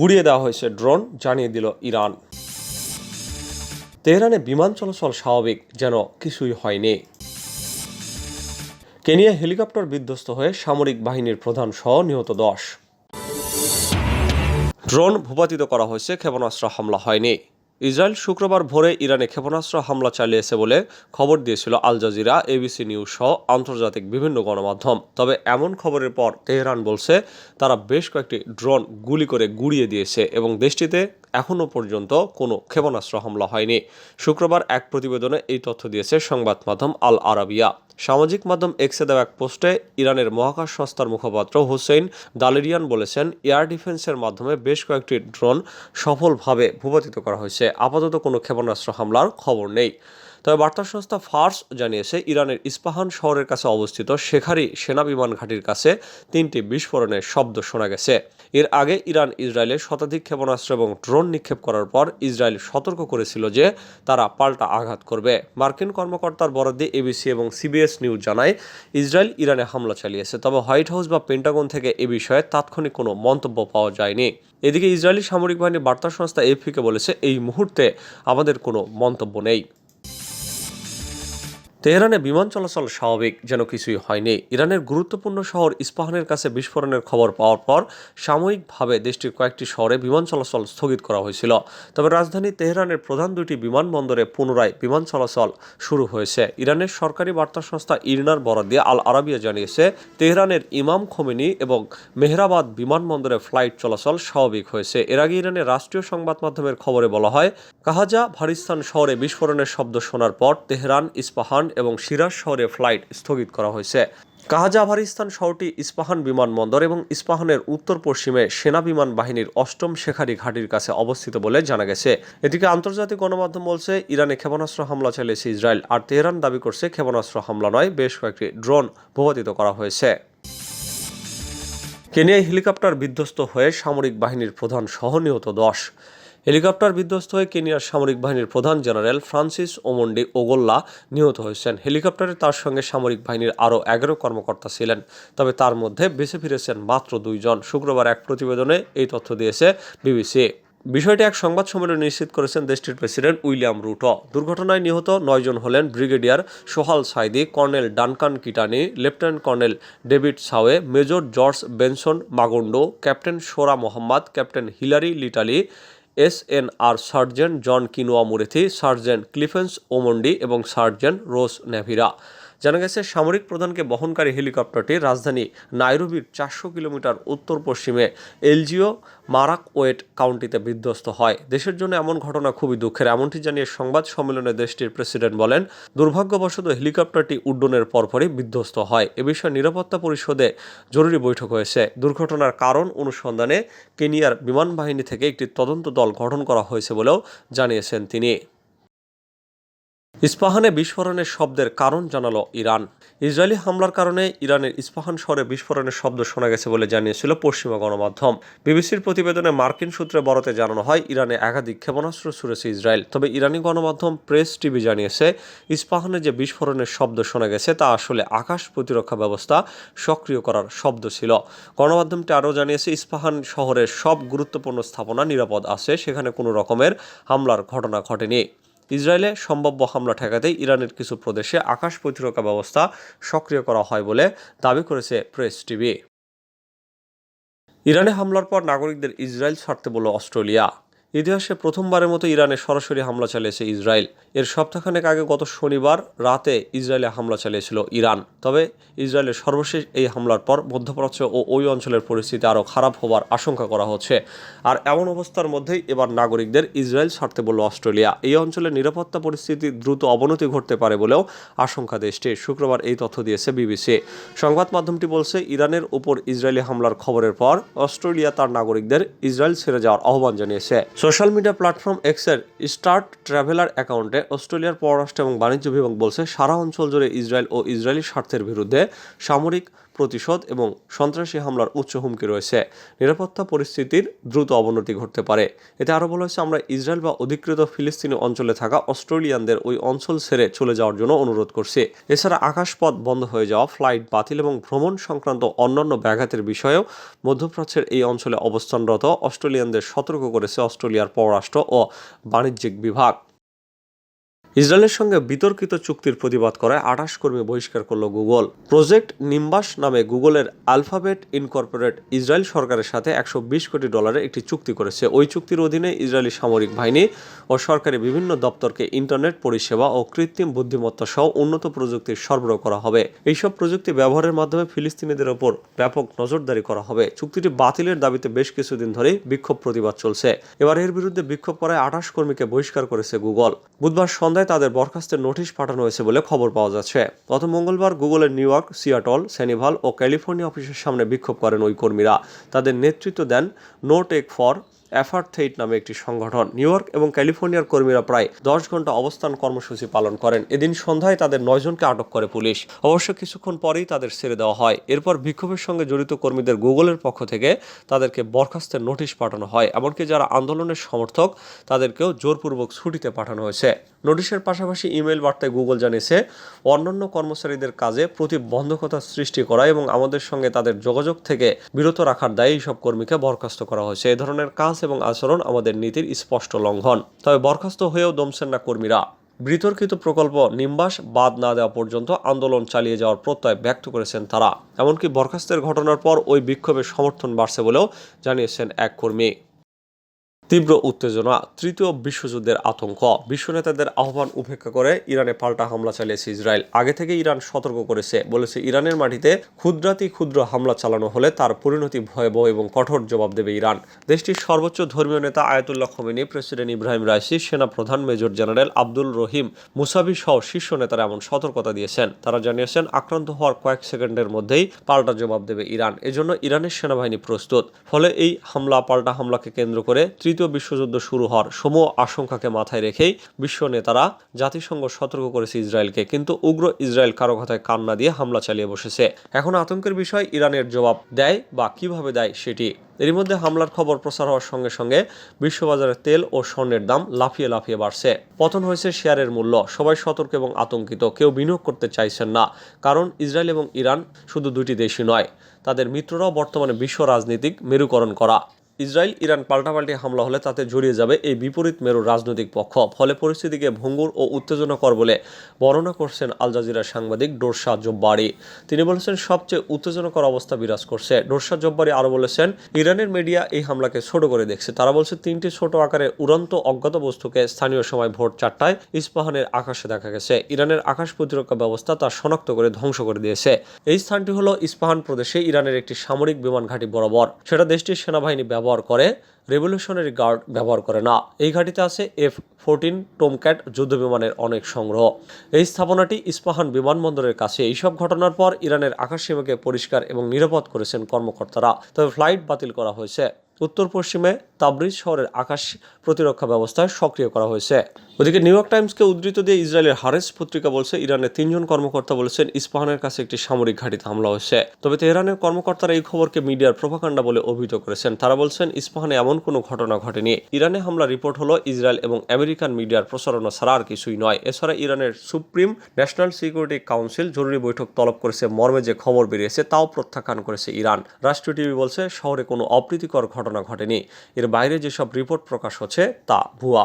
গুড়িয়ে দেওয়া হয়েছে ড্রোন জানিয়ে দিল ইরান। তেহরানে বিমান চলাচল স্বাভাবিক, যেন কিছুই হয়নি। কেনিয়া হেলিকপ্টার বিধ্বস্ত হয়ে সামরিক বাহিনীর প্রধান সহ নিহত দশ। ড্রোন ভূপাতিত করা হয়েছে, ক্ষেপণাস্ত্র হামলা হয়নি। ইসরায়েল শুক্রবার ভোরে ইরানে ক্ষেপণাস্ত্র হামলা চালিয়েছে বলে খবর দিয়েছিল আল জাজিরা, এবিসি নিউজ সহ আন্তর্জাতিক বিভিন্ন গণমাধ্যম। তবে এমন খবরের পর তেহরান বলছে, তারা বেশ কয়েকটি ড্রোন গুলি করে গুড়িয়ে দিয়েছে এবং দেশটিতে এখনও পর্যন্ত কোনো ক্ষেপণাস্ত্র হামলা হয়নি। শুক্রবার এক প্রতিবেদনে এই তথ্য দিয়েছে সংবাদ মাধ্যম আল আরাবিয়া। সামাজিক মাধ্যম এক্সে দেওয়া এক পোস্টে ইরানের মহাকাশ সংস্থার মুখপাত্র হুসেইন দালেরিয়ান বলেছেন, এয়ার ডিফেন্সের মাধ্যমে বেশ কয়েকটি ড্রোন সফলভাবে ভূপাতিত করা হয়েছে। আপাতত কোনো ক্ষেপণাস্ত্র হামলার খবর নেই। তবে বার্তা সংস্থা ফার্স জানিয়েছে, ইরানের ইস্পাহান শহরের কাছে অবস্থিত শেখারি সেনা বিমান ঘাঁটির কাছে তিনটি বিস্ফোরণের শব্দ শোনা গেছে। এর আগে ইরান ইসরায়েলে শতাধিক ক্ষেপণাস্ত্র এবং ড্রোন নিক্ষেপ করার পর ইসরায়েল সতর্ক করেছিল যে তারা পাল্টা আঘাত করবে। মার্কিন কর্মকর্তার বরাদ্দে এবিসি এবং সিবিএস নিউজ জানায়, ইসরায়েল ইরানে হামলা চালিয়েছে। তবে হোয়াইট হাউস বা পেন্টাগন থেকে এ বিষয়ে তাৎক্ষণিক কোনো মন্তব্য পাওয়া যায়নি। এদিকে ইসরায়েলি সামরিক বাহিনীর বার্তা সংস্থা এফপিকে বলেছে, এই মুহূর্তে আমাদের কোনো মন্তব্য নেই। তেহরানে বিমান চলাচল স্বাভাবিক, যেন কিছুই হয়নি। ইরানের গুরুত্বপূর্ণ শহর ইস্পাহানের কাছে বিস্ফোরণের খবর পাওয়ার পর সাময়িকভাবে দেশটির কয়েকটি শহরে বিমান চলাচল স্থগিত করা হয়েছিল। তবে রাজধানী তেহরানের প্রধান দুটি বিমানবন্দরে পুনরায় বিমান চলাচল শুরু হয়েছে। ইরানের সরকারি বার্তা সংস্থা ইরনার দিয়ে আল আরাবিয়া জানিয়েছে, তেহরানের ইমাম খোমেনি এবং মেহরাবাদ বিমানবন্দরে ফ্লাইট চলাচল স্বাভাবিক হয়েছে। এর আগে ইরানের রাষ্ট্রীয় সংবাদ মাধ্যমের খবরে বলা হয় কাহাজা ভারিস্তান শহরে বিস্ফোরণের শব্দ শোনার পর তেহরান, ইস্পাহান এবং সিরাজ শহরে ফ্লাইট স্থগিত করা হয়েছে। কাহাজা আফগানিস্তান শহরটি ইস্পাহান বিমানবন্দর এবং ইস্পাহানের উত্তর পশ্চিমে সেনা বিমান বাহিনীর অষ্টম শেখারি ঘাটির কাছে অবস্থিত বলে জানা গেছে। এদিকে আন্তর্জাতিক গণমাধ্যম বলছে, ইরানে ক্ষেপণাস্ত্র হামলা চালিয়েছে ইসরায়েল, আর তেহরান দাবি করছে ক্ষেপণাস্ত্র হামলা নয়, বেশ কয়েকটি ড্রোন ভূপাতিত করা হয়েছে। কেনিয়ায় হেলিকপ্টার বিধ্বস্ত হয়ে সামরিক বাহিনীর প্রধান সহ নিহত দশ। হেলিকপ্টার বিধ্বস্ত হয়ে কেনিয়ার সামরিক বাহিনীর প্রধান জেনারেল ফ্রান্সিস ওমন্ডি ওগোল্লা নিহত হয়েছেন। হেলিকপ্টারে তার সঙ্গে সামরিক বাহিনীর আরও এগারো কর্মকর্তা ছিলেন, তবে তার মধ্যে বেঁচে ফিরেছেন মাত্র দুইজন। শুক্রবার এক প্রতিবেদনে এই তথ্য দিয়েছে বিবিসি। বিষয়টি এক সংবাদ সম্মেলনে নিশ্চিত করেছেন দেশটির প্রেসিডেন্ট উইলিয়াম রুটো। দুর্ঘটনায় নিহত নয়জন হলেন brigadier Swaleh Saidi, colonel Duncan Keitany, lieutenant colonel David Sawe, major George Benson Magondu, captain Sora Mohamed, captain Hillary Litali S N R sergeant John Kinyua Mureithi sergeant Cliphonce Omondi এবং sergeant rose নেভিরা জানা গেছে, সামরিক প্রধানকে বহনকারী হেলিকপ্টারটি রাজধানী নাইরোবির চারশো kilometre উত্তর পশ্চিমে এলজিও মারাক ওয়েট কাউন্টিতে বিধ্বস্ত হয়। দেশের জন্য এমন ঘটনা খুবই দুঃখের। এমনটি জানিয়ে সংবাদ সম্মেলনে দেশটির প্রেসিডেন্ট বলেন, দুর্ভাগ্যবশত হেলিকপ্টারটি উড্ডয়নের পরপরই বিধ্বস্ত হয়। এ বিষয়ে নিরাপত্তা পরিষদে জরুরি বৈঠক হয়েছে। দুর্ঘটনার কারণ অনুসন্ধানে কেনিয়ার বিমান বাহিনী থেকে একটি তদন্ত দল গঠন করা হয়েছে বলেও জানিয়েছেন তিনি। ইস্পাহানে বিস্ফোরণের শব্দের কারণ জানালো ইরান। ইসরায়েলি হামলার কারণে ইরানের ইস্পাহান শহরে বিস্ফোরণের শব্দ শোনা গেছে বলে জানিয়েছিল পশ্চিমা গণমাধ্যম। বিবিসির প্রতিবেদনে মার্কিন সূত্রে বরতে জানানো হয়, ইরানে একাধিক ক্ষেপণাস্ত্র ছুড়েছে ইসরায়েল। তবে ইরানি গণমাধ্যম প্রেস টিভি জানিয়েছে, ইস্পাহানে যে বিস্ফোরণের শব্দ শোনা গেছে তা আসলে আকাশ প্রতিরক্ষা ব্যবস্থা সক্রিয় করার শব্দ ছিল। গণমাধ্যমটি আরও জানিয়েছে, ইস্পাহান শহরের সব গুরুত্বপূর্ণ স্থাপনা নিরাপদ আছে, সেখানে কোনো রকমের হামলার ঘটনা ঘটেনি। ইসরায়েলে সম্ভাব্য হামলা ঠেকাতে ইরানের কিছু প্রদেশে আকাশ প্রতিরক্ষা ব্যবস্থা সক্রিয় করা হয় বলে দাবি করেছে প্রেস টিভি। ইরানে হামলার পর নাগরিকদের ইসরায়েল ছাড়তে বলল অস্ট্রেলিয়া। ইতিহাসে প্রথমবারের মতো ইরানে সরাসরি হামলা চালিয়েছে ইসরায়েল। এর সপ্তাহখানেক আগে গত শনিবার রাতে ইসরায়েলে হামলা চালিয়েছিল ইরান। তবে ইসরায়েলের সর্বশেষ এই হামলার পর মধ্যপ্রাচ্য ও ওই অঞ্চলের পরিস্থিতি আরও খারাপ হবার আশঙ্কা করা হচ্ছে। আর এমন অবস্থার মধ্যেই এবার নাগরিকদের ইসরায়েল ছাড়তে বলল অস্ট্রেলিয়া। এই অঞ্চলের নিরাপত্তা পরিস্থিতি দ্রুত অবনতি ঘটতে পারে বলেও আশঙ্কা দেশটির শুক্রবার এই তথ্য দিয়েছে বিবিসি। সংবাদ মাধ্যমটি বলছে, ইরানের উপর ইসরায়েলি হামলার খবরের পর অস্ট্রেলিয়া তার নাগরিকদের ইসরায়েল ছেড়ে যাওয়ার আহ্বান জানিয়েছে। সোশ্যাল মিডিয়া প্ল্যাটফর্ম এক্সের স্টার্ট ট্রাভেলার অ্যাকাউন্টে অস্ট্রেলিয়ার পররাষ্ট্র এবং বাণিজ্য বিভাগ বলছে, সারা অঞ্চল জুড়ে ইসরায়েল ও ইসরায়েলি স্বার্থের বিরুদ্ধে সামরিক প্রতিশোধ এবং সন্ত্রাসী হামলার উচ্চ হুমকি রয়েছে। নিরাপত্তা পরিস্থিতির দ্রুত অবনতি ঘটতে পারে। এতে আরও বলা হয়েছে, আমরা ইসরায়েল বা অধিকৃত ফিলিস্তিনি অঞ্চলে থাকা অস্ট্রেলিয়ানদের ওই অঞ্চল ছেড়ে চলে যাওয়ার জন্য অনুরোধ করছি। এছাড়া আকাশপথ বন্ধ হয়ে যাওয়া, ফ্লাইট বাতিল এবং ভ্রমণ সংক্রান্ত অন্যান্য ব্যাঘাতের বিষয়েও মধ্যপ্রাচ্যের এই অঞ্চলে অবস্থানরত অস্ট্রেলিয়ানদের সতর্ক করেছে অস্ট্রেলিয়ার পররাষ্ট্র ও বাণিজ্যিক বিভাগ। ইসরায়েলের সঙ্গে বিতর্কিত চুক্তির প্রতিবাদ করায় আঠাশ কর্মী বহিষ্কার করল গুগল। প্রজেক্ট নিম্বাস নামে গুগলের আলফাবেট ইনকর্পোরেট ইসরায়েল সরকারের সাথে একশো বিশ কোটি ডলারের একটি চুক্তি করেছে। ওই চুক্তির অধীনে ইসরায়েলি সামরিক বাহিনী ও সরকারি বিভিন্ন দপ্তরকে ইন্টারনেট পরিষেবা ও কৃত্রিম বুদ্ধিমত্তা সহ উন্নত প্রযুক্তির সরবরাহ করা হবে। এইসব প্রযুক্তি ব্যবহারের মাধ্যমে ফিলিস্তিনিদের ওপর ব্যাপক নজরদারি করা হবে। চুক্তিটি বাতিলের দাবিতে বেশ কিছুদিন ধরেই বিক্ষোভ প্রতিবাদ চলছে। এবার এর বিরুদ্ধে বিক্ষোভ করায় আঠাশ কর্মীকে বহিষ্কার করেছে গুগল। বুধবার সন্ধ্যায় তাদের বরখাস্তের নোটিশ পাঠানো হয়েছে বলে খবর পাওয়া যাচ্ছে। গত মঙ্গলবার গুগলের নিউ ইয়র্ক, সিয়াটল, সেনিভাল ও ক্যালিফোর্নিয়া অফিসের সামনে বিক্ষোভ করেন ওই কর্মীরা। তাদের নেতৃত্ব দেন নো টেক ফর অ্যাফার্থেইট নামে একটি সংগঠন। নিউ ইয়র্ক এবং ক্যালিফোর্নিয়ার কর্মীরা প্রায় দশ ঘণ্টা অবস্থান কর্মসূচি পালন করেন। এদিন সন্ধ্যায় তাদের নয়জনকে আটক করে পুলিশ। অবশ্য কিছুক্ষণ পরেই তাদের ছেড়ে দেওয়া হয়। এরপর বিক্ষোভের সঙ্গে জড়িত কর্মীদের গুগলের পক্ষ থেকে তাদেরকে বরখাস্তের নোটিশ পাঠানো হয়। এমনকি যারা আন্দোলনের সমর্থক, তাদেরকেও জোরপূর্বক ছুটিতে পাঠানো হয়েছে। নোটিশের পাশাপাশি ইমেল বার্তায় গুগল জানিয়েছে, অন্যান্য কর্মচারীদের কাজে প্রতিবন্ধকতা সৃষ্টি করা এবং আমাদের সঙ্গে তাদের যোগাযোগ থেকে বিরত রাখার দায়ে এইসব কর্মীকে বরখাস্ত করা হয়েছে। এ ধরনের কাজ এবং আচরণ আমাদের নীতির স্পষ্ট লঙ্ঘন। তবে বরখাস্ত হয়েও দমছেন না কর্মীরা। বিতর্কিত প্রকল্প নিম্বাস বাদ না দেওয়া পর্যন্ত আন্দোলন চালিয়ে যাওয়ার প্রত্যয় ব্যক্ত করেছেন তারা। এমনকি বরখাস্তের ঘটনার পর ওই বিক্ষোভের সমর্থন বাড়ছে বলেও জানিয়েছেন এক কর্মী। তীব্র উত্তেজনা, তৃতীয় বিশ্বযুদ্ধের আতঙ্ক। বিশ্ব নেতাদের আহ্বান উপেক্ষা করে ইরানে পাল্টা হামলা চালিয়েছে ইসরায়েল। আগে থেকে ইরান সতর্ক করেছে, বলেছে ইরানের মাটিতে ক্ষুদ্রাতি ক্ষুদ্র হামলা চালানো হলে তার পরিণতি ভয়াবহ এবং কঠোর জবাব দেবে ইরান। দেশটির সর্বোচ্চ ধর্মীয় নেতা Ayatollah Khamenei, president Ebrahim Raisi, সেনা প্রধান major general Abdul Rahim Mousavi সহ শীর্ষ নেতারা এমন সতর্কতা দিয়েছেন। তারা জানিয়েছেন, আক্রান্ত হওয়ার কয়েক সেকেন্ডের মধ্যেই পাল্টা জবাব দেবে ইরান। এজন্য ইরানের সেনাবাহিনী প্রস্তুত। ফলে এই হামলা, পাল্টা হামলাকে কেন্দ্র করে তৃতীয় বিশ্বযুদ্ধ শুরু হওয়ার সমূহ আশঙ্কাকে মাথায় রেখেই বিশ্ব নেতারা জাতিসংঘ সতর্ক করেছে ইসরায়েলকে, কিন্তু উগ্র ইসরায়েল কারও কথায় কান্না দিয়ে হামলা চালিয়ে বসেছে। এখন আতঙ্কের বিষয় ইরানের জবাব দেয় বা কীভাবে দেয় সেটি। এরই মধ্যে হামলার খবর প্রচার হওয়ার সঙ্গে সঙ্গে বিশ্ববাজারে তেল ও স্বর্ণের দাম লাফিয়ে লাফিয়ে বাড়ছে। পতন হয়েছে শেয়ারের মূল্য, সবাই সতর্ক এবং আতঙ্কিত, কেউ বিনিয়োগ করতে চাইছেন না, কারণ ইসরায়েল এবং ইরান শুধু দুটি দেশই নয়, তাদের মিত্ররাও বর্তমানে বিশ্ব রাজনীতিক মেরুকরণ করা। ইসরায়েল, ইরান পাল্টাপাল্টি হামলা হলে তাতে জড়িয়ে যাবে এই বিপরীত মেরুর রাজনৈতিক পক্ষ। ফলে পরিস্থিতিকে ভঙ্গুর ও উত্তেজনাকর বলে বর্ণনা করছেন আল জাজিরার সাংবাদিক ডোরসা জব্বারি। তিনি বলেছেন, সবচেয়ে উত্তেজনাকর অবস্থা বিরাজ করছে। ডোরসা জব্বারি আরও বলেছেন, ইরানের মিডিয়া এই হামলাকে ছোট করে দেখছে। তারা বলছে, তিনটি ছোট আকারের উড়ন্ত অজ্ঞাত বস্তুকে স্থানীয় সময় ভোর চারটায় ইস্পাহানের আকাশে দেখা গেছে। ইরানের আকাশ প্রতিরক্ষা ব্যবস্থা তা শনাক্ত করে ধ্বংস করে দিয়েছে। এই স্থানটি হলো ইস্পাহান প্রদেশে ইরানের একটি সামরিক বিমান ঘাঁটি বরাবর। সেটা দেশটির সেনাবাহিনী ব্যবহার করে, রেভলিউশনারি গার্ড ব্যবহার করে না। এই ঘাঁটিতে আছে এফ ফোরটিন টোমক্যাট যুদ্ধ বিমানের অনেক সংগ্রহ। এই স্থাপনাটি ইস্পাহান বিমানবন্দরের কাছে। এইসব ঘটনার পর ইরানের আকাশসীমাকে পরিষ্কার এবং নিরাপদ করেছেন কর্মকর্তারা। তবে ফ্লাইট বাতিল করা হয়েছে। উত্তর পশ্চিমে তাবরিজ শহরের আকাশ প্রতিরক্ষা ব্যবস্থা সক্রিয় করা হয়েছে। ওদিকে নিউ ইয়র্ক টাইমসকে উদ্ধৃত দিয়ে ইসরায়েলের হারেস পত্রিকা বলছে, ইরানের তিনজন কর্মকর্তা বলেছেন ইস্পাহানের কাছে একটি সামরিক ঘাঁটিতে হামলা হয়েছে। তবে তেহরানের কর্মকর্তারা এই খবরকে মিডিয়ার প্রভাকাণ্ডা বলে অভিহিত করেছেন। তারা বলছেন, ইস্পাহানে এমন কোনো ঘটনা ঘটেনি। ইরানে হামলা রিপোর্ট হলো, ইসরায়েল এবং আমেরিকান মিডিয়ার প্রচারণা ছাড়া আর কিছুই নয়। এছাড়া ইরানের সুপ্রিম ন্যাশনাল সিকিউরিটি কাউন্সিল জরুরি বৈঠক তলব করেছে, মর্মে যে খবর বেরিয়েছে তাও প্রত্যাখ্যান করেছে ইরান। রাষ্ট্রীয় টিভি বলছে, শহরে কোনো অপ্রীতিকর ঘটনা ঘটেনি। এর বাইরে যেসব রিপোর্ট প্রকাশ হচ্ছে তা ভুয়া।